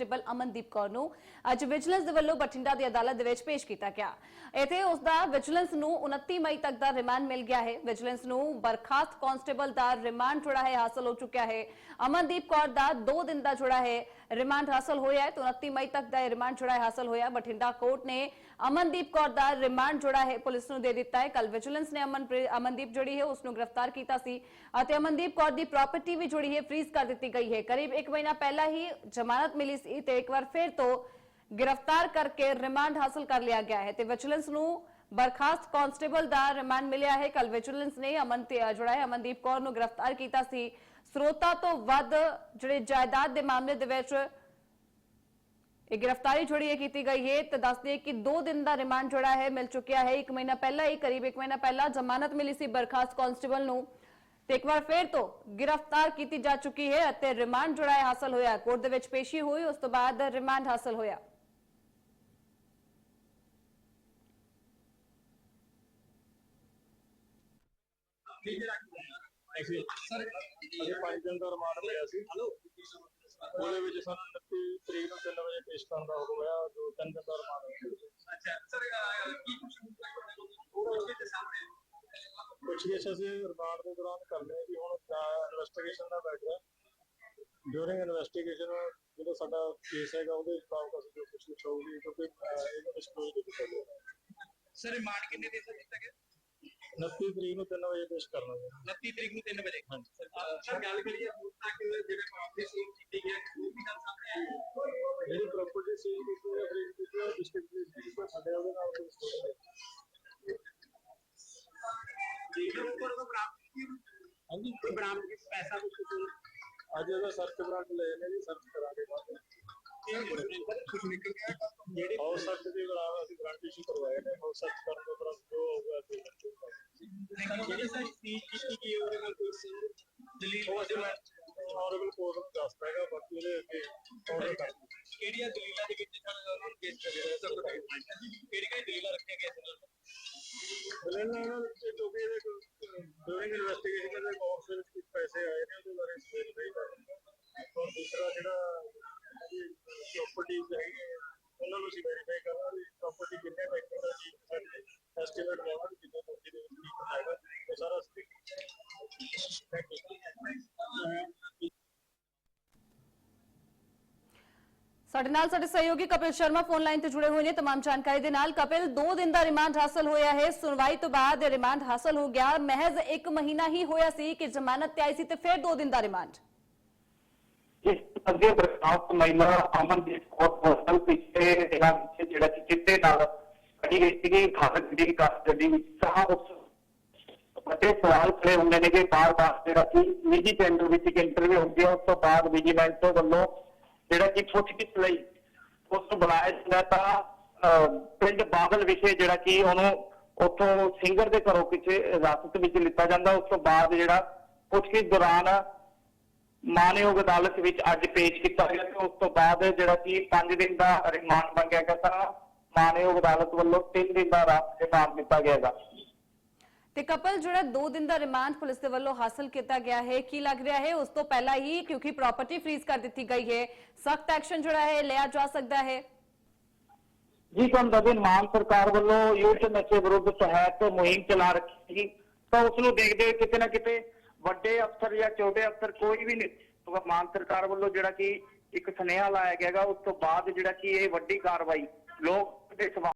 Constable Amandeep Kaur ਨੂੰ ਅੱਜ vigilance ਦੇ ਵੱਲੋਂ ਬਠਿੰਡਾ ਦੀ ਅਦਾਲਤ ਦੇ ਵਿੱਚ ਪੇਸ਼ ਕੀਤਾ ਗਿਆ। ਇੱਥੇ ਉਸ ਦਾ ਵਿਜੀਲੈਂਸ ਨੂੰ 29 ਮਈ ਤੱਕ ਦਾ ਰਿਮਾਂਡ ਮਿਲ ਗਿਆ ਹੈ। ਵਿਜੀਲੈਂਸ ਨੂੰ ਬਰਖਾਸਤ ਕਾਂਸਟੇਬਲ ਦਾ ਰਿਮਾਂਡ ਜਿਹੜਾ ਹੈ ਹਾਸਲ ਹੋ ਚੁੱਕਿਆ ਹੈ। ਅਮਨਦੀਪ ਕੌਰ ਦਾ 2 ਦਿਨ ਦਾ ਜਿਹੜਾ ਹੈ ਰਿਮਾਂਡ ਹਾਸਲ ਹੋਇਆ ਹੈ 29 ਮਈ ਤੱਕ ਦਾ ਇਹ ਰਿਮਾਂਡ ਜਿਹੜਾ ਹੈ ਹਾਸਲ ਹੋਇਆ। ਬਠਿੰਡਾ ਕੋਰਟ ਨੇ ਅਮਨਦੀਪ ਕੌਰ ਦਾ ਰਿਮਾਂਡ ਜਿਹੜਾ ਹੈ ਪੁਲਿਸ ਨੂੰ ਦੇ ਦਿੱਤਾ ਹੈ। ਕੱਲ ਵਿਜੀਲੈਂਸ ਨੇ ਅਮਨ ਅਮਨਦੀਪ ਜਿਹੜੀ ਹੈ ਉਸ ਨੂੰ ਗ੍ਰਿਫਤਾਰ ਕੀਤਾ ਸੀ ਅਤੇ ਅਮਨਦੀਪ ਕੌਰ ਦੀ ਪ੍ਰਾਪਰਟੀ ਵੀ ਜਿਹੜੀ ਹੈ, ਫ੍ਰੀਜ਼ ਕਰ ਦਿੱਤੀ ਗਈ ਹੈ। ਕਰੀਬ 1 ਮਹੀਨਾ ਪਹਿਲਾਂ ਹੀ ਜ਼ਮਾਨਤ ਮਿਲੀ ਸੀ ਤੇ ਇੱਕ ਵਾਰ ਫਿਰ ਤੋਂ ਗ੍ਰਿਫਤਾਰ ਕਰਕੇ ਰਿਮਾਂਡ ਹਾਸਲ ਕਰ ਲਿਆ ਗਿਆ ਹੈ ਤੇ ਵਿਜੀਲੈਂਸ ਨੂੰ ਬਰਖਾਸਤ ਕਾਂਸਟੇਬਲ ਦਾ ਰਿਮਾਂਡ ਮਿਲਿਆ ਹੈ। ਕੱਲ ਵਿਜੀਲੈਂਸ ਨੇ ਅਮਨ ਤੇ ਜਿਹੜਾ ਹੈ। ਅਮਨਦੀਪ ਕੌਰ ਨੂੰ ਗ੍ਰਿਫਤਾਰ ਕੀਤਾ ਸੀ। ਸਰੋਤਾ ਤੋਂ ਵੱਧ ਜਿਹੜੇ ਜਾਇਦਾਦ ਦੇ ਮਾਮਲੇ ਦੇ ਵਿੱਚ ਇਹ ਗ੍ਰਿਫਤਾਰੀ ਜਿਹੜੀ ਹੈ ਕੀਤੀ ਗਈ ਹੈ ਤੇ ਦੱਸਦੇ ਕਿ 2 ਦਿਨ ਦਾ ਰਿਮਾਂਡ ਜਿਹੜਾ ਹੈ, ਮਿਲ ਚੁੱਕਿਆ ਹੈ। 1 ਮਹੀਨਾ ਪਹਿਲਾਂ ਹੀ, ਕਰੀਬ 1 ਮਹੀਨਾ ਪਹਿਲਾਂ ਜ਼ਮਾਨਤ ਮਿਲੀ ਸੀ ਬਰਖਾਸਤ ਕਾਂਸਟੇਬਲ ਨੂੰ। ਤੇ ਇੱਕ ਵਾਰ ਫੇਰ ਤੋਂ ਗ੍ਰਿਫਤਾਰ ਕੀਤੀ ਜਾ ਚੁੱਕੀ ਹੈ ਅਤੇ ਰਿਮਾਂਡ ਜਿਹੜਾ ਹੈ ਹਾਸਲ ਹੋਇਆ ਕੋਰਟ ਦੇ ਵਿੱਚ ਪੇਸ਼ੀ ਹੋਈ ਉਸ ਤੋਂ ਬਾਅਦ ਰਿਮਾਂਡ ਹਾਸਲ ਹੋਇਆ। ਸਰ ਅਸੀਂ ਪੰਜ ਦਿਨ ਦਾ ਰਿਮਾਂਡ ਲਿਆ ਸੀ। ਉਹਦੇ ਵਿੱਚ ਸਾਨੂੰ 29 ਤਰੀਕ ਨੂੰ 3 ਵਜੇ ਪੇਸ਼ ਕਰਨ ਦਾ ਹੁਕਮ ਹੋਇਆ ਜੋ ਤਿੰਨ ਦਿਨ ਦਾ ਰਿਮਾਂਡ ਹੈ ਅੱਛਾ ਸਰ ਕੀ ਕੁਝ ਕੁਝ ਦੇ ਸਾਹਮਣੇ ਵੀ ਅਸੀਂ ਰਿਮਾਂਡ ਦੇ ਦੌਰਾਨ ਕਰਨੇ ਆ ਵੀ ਹੁਣ ਇਨਵੈਸਟੀਗੇਸ਼ਨ ਦਾ ਬੈਠ ਡਿਊਰਿੰਗ ਇਨਵੈਸਟੀਗੇਸ਼ਨ ਜਿਹੜਾ ਸਾਡਾ ਕੇਸ ਹੈਗਾ ਉਹਦੇ ਮੁਤਾਬਕ ਅਸੀਂ ਜੋ ਕੁਝ ਹੋਊਗੀ ਕਿਉਂਕਿ ਇਹਨੂੰ ਡਿਸਕਲੋਜ਼ ਨਹੀਂ ਕੀਤਾ ਸਰ ਰਿਮਾਂਡ ਕਿੰਨੇ ਦਿਨ ਦਾ ਦਿੱਤਾ ਗਿਆ? 29 ਤਰੀਕ ਨੂੰ 3 ਵਜੇ ਪੇਸ਼ ਕਰਨਾ ਹੈ 29 ਤਰੀਕ ਨੂੰ 3 ਵਜੇ। ਹਾਂਜੀ। ਸਰ ਗੱਲ ਕਰੀਏ ਹੁਣ ਤੱਕ ਜਿਹੜੇ ਕਾਫੀ ਸੀਨ ਕੀਤੀ ਗਿਆ ਉਹ ਵੀ ਗੱਲ ਸਾਹਮਣੇ ਆਈ ਹੈ? ਜਿਹੜੀ ਪ੍ਰਾਪਰਟੀ ਸੀ ਕੀਤੀ ਹੈ ਕੀਤੀ ਹੈ ਡਿਸਟ੍ਰਿਕਟ ਹਾਂਜੀ। ਕੋਈ ਬਰਾਮਦ ਪੈਸਾ ਕੁਝ ਅੱਜ ਇਹਦਾ ਸਰਚ ਬਰਾਂਡ ਲਏ ਨੇ ਜੀ ਸਰਚ ਕਰਾਂਗੇ ਬਾਅਦ ਕੁਝ ਨਿਕਲ ਗਿਆ ਜਿਹੜੇ ਹਾਊਸ ਸਰਚ ਦੇ ਦੌਰਾਨ ਅਸੀਂ ਗਰੰਟੀ ਇਸ਼ੂ ਕਰਵਾਏ ਨੇ ਹਾਊਸ ਸਰਚ ਕਰਨ ਤੋਂ ਬਾਅਦ ਜੋ ਹੋਊਗਾ ਅਸੀਂ ਜਿਹੜੇ ਸਰ ਸੀ ਕੀਤੀ ਗਈ ਉਹਦੇ ਨਾਲ ਕੋਈ ਦਲੀਲ ਉਹ ਅਸੀਂ ਮੈਂ ਆਨਰੇਬਲ ਕੋਰਟ ਨੂੰ ਦੱਸਦਾ ਹੈਗਾ ਬਾਕੀ ਉਹਦੇ ਅੱਗੇ ਆਰਡਰ ਕਰ ਕਿਹੜੀਆਂ ਦਲੀਲਾਂ ਦੇ ਵਿੱਚ ਸਰ ਉਹਨਾਂ ਨੂੰ ਕੇਸ ਕਰਿਆ ਸਰ ਕਿਹੜੀ ਕਿਹੜੀ ਦਲੀਲਾਂ ਰੱਖੀਆਂ ਗਈਆਂ ਸਰ ਬਿਲਨ ਨਾਲ ਔਰ ਦੂਸਰਾ ਜਿਹੜਾ ਪ੍ਰਾਪਰਟੀਜ਼ ਹੈਗੇ ਆ, ਉਹਨਾਂ ਨੂੰ ਅਸੀਂ ਵੈਰੀਫਾਈ ਕਰਾਂਗੇ ਪ੍ਰਾਪਰਟੀ ਕਿੰਨੇ ਟੈਕਟਰ ਦਾ ਜੀ ਐਸਟੀਮੇਟ ਲਾਵਾਂਗੇ ਕਿੰਨੇ ਮੋਟੀ ਦੇ ਵਿੱਚ ਕੀ ਆਏਗਾ ਉਹ ਸਾਰਾ ਅਸੀਂ ਥੈਂਕ ਯੂ ਸਾਡੇ ਨਾਲ ਸਾਡੇ ਸਹਿਯੋਗੀ ਕਪਿਲ ਸ਼ਰਮਾ ਫੋਨ ਲਾਈਨ ਤੇ ਜੁੜੇ ਹੋਏ ਨੇ तमाम ਜਾਣਕਾਰੀ ਦੇ ਨਾਲ ਕਪਿਲ 2 ਦਿਨ ਦਾ ਰਿਮਾਂਡ ਹਾਸਲ ਹੋਇਆ ਹੈ ਸੁਣਵਾਈ ਤੋਂ ਬਾਅਦ ਇਹ ਰਿਮਾਂਡ ਹਾਸਲ ਹੋ ਗਿਆ ਮਹਿਜ਼ 1 ਮਹੀਨਾ ਹੀ ਹੋਇਆ ਸੀ ਕਿ ਜ਼ਮਾਨਤ ਤੇ ਆਈ ਸੀ ਤੇ ਫਿਰ 2 ਦਿਨ ਦਾ ਰਿਮਾਂਡ ਜਿਸ ਅੱਗੇ ਬਰਖਾਸਤ ਮਹਿਲਾ ਅਮਨਦੀਪ ਕੌਰ ਹੋਸਟਲ ਪਿੱਛੇ ਇਹਨਾਂ ਪਿੱਛੇ ਜਿਹੜਾ ਕਿ ਚਿੱਟੇ ਨਾਲ ਕੱਢੀ ਗਈ ਸੀਗੀ ਖਾਸ ਗੱਡੀ ਕਾਰ ਗੱਡੀ ਵਿੱਚ ਸਾਹ ਉਸ ਪੱਤੇ ਸਵਾਲ ਖੜੇ ਹੁੰਦੇ ਨੇ ਕਿ ਬਾਰ-ਬਾਰ ਜਿਹੜਾ ਕਿ ਨਿੱਜੀ ਕੇਂਦਰ ਵਿੱਚ ਇੱਕ ਇੰਟਰਵਿਊ ਹੁੰਦੀ ਹੈ ਉਸ ਤੋਂ ਬਾਅਦ ਵਿਜੀਲੈਂਸ ਵੱਲੋਂ ਜਿਹੜਾ ਕਿ ਪੁੱਛਗਿੱਛ ਲਈ ਉਸ ਨੂੰ ਬੁਲਾਇਆ ਜਾਂਦਾ ਤਾਂ ਪਿੰਡ ਬਾਦਲ ਵਿਖੇ ਜਿਹੜਾ ਕਿ ਉਹਨੂੰ ਉੱਥੋਂ ਸਿੰਗਰ ਦੇ ਘਰੋਂ ਪਿੱਛੇ ਹਿਰਾਸਤ ਵਿੱਚ ਲਿੱਤਾ ਜਾਂਦਾ। ਉਸ ਤੋਂ ਬਾਅਦ ਜਿਹੜਾ ਪੁੱਛਗਿੱਛ ਦੌਰਾਨ ਮਾਨਯੋਗ ਅਦਾਲਤ ਵਿੱਚ ਅੱਜ ਪੇਸ਼ ਕੀਤਾ ਗਿਆ ਤੇ ਉਸ ਤੋਂ ਬਾਅਦ ਜਿਹੜਾ ਕਿ 5 ਦਿਨ ਦਾ ਰਿਮਾਂਡ ਮੰਗਿਆ ਗਿਆ ਤਾਂ ਮਾਨਯੋਗ ਅਦਾਲਤ ਵੱਲੋਂ 3 ਦਿਨ ਦਾ ਰਾ- ਰਿਮਾਂਡ ਦਿੱਤਾ ਗਿਆ ਹੈਗਾ। ਤੇ ਕਪਲ ਜਿਹੜਾ 2 ਦਿਨ ਦਾ ਰਿਮਾਂਡ ਪੁਲਿਸ ਦੇ ਵੱਲੋਂ ਹਾਸਲ ਕੀਤਾ ਗਿਆ ਹੈ, ਕੀ ਲੱਗ ਰਿਹਾ ਹੈ? ਉਸ ਤੋਂ ਪਹਿਲਾਂ ਹੀ ਕਿਉਂਕਿ ਪ੍ਰਾਪਰਟੀ ਫ੍ਰੀਜ਼ ਕਰ ਦਿੱਤੀ ਗਈ ਹੈ। ਸਖਤ ਐਕਸ਼ਨ ਜਿਹੜਾ ਹੈ, ਲਿਆ ਜਾ ਸਕਦਾ ਹੈ। ਜੀ, ਤੁਹਾਨੂੰ ਦੱਸਦੇ ਮਾਨ ਸਰਕਾਰ ਵੱਲੋਂ ਯੂਥ ਨਸ਼ੇ ਵਿਰੁੱਧ ਤਹਿਤ ਮੁਹਿੰਮ ਚਲਾ ਰੱਖੀ ਸੀ ਤਾਂ ਉਸ ਨੂੰ ਦੇਖਦੇ ਹੋਏ ਕਿਤੇ ਨਾ ਕਿਤੇ ਵੱਡੇ ਅਫਸਰ ਜਾਂ ਛੋਟੇ ਅਫਸਰ ਕੋਈ ਵੀ ਨਹੀਂ ਮਾਨ ਸਰਕਾਰ ਵੱਲੋਂ ਜਿਹੜਾ ਕਿ ਇੱਕ ਸੁਨੇਹਾ ਲਾਇਆ ਗਿਆ ਉਸ ਤੋਂ ਬਾਅਦ ਜਿਹੜਾ ਕਿ ਇਹ ਵੱਡੀ ਕਾਰਵਾਈ ਲੋਕ ਦੇ ਸਵਾਲ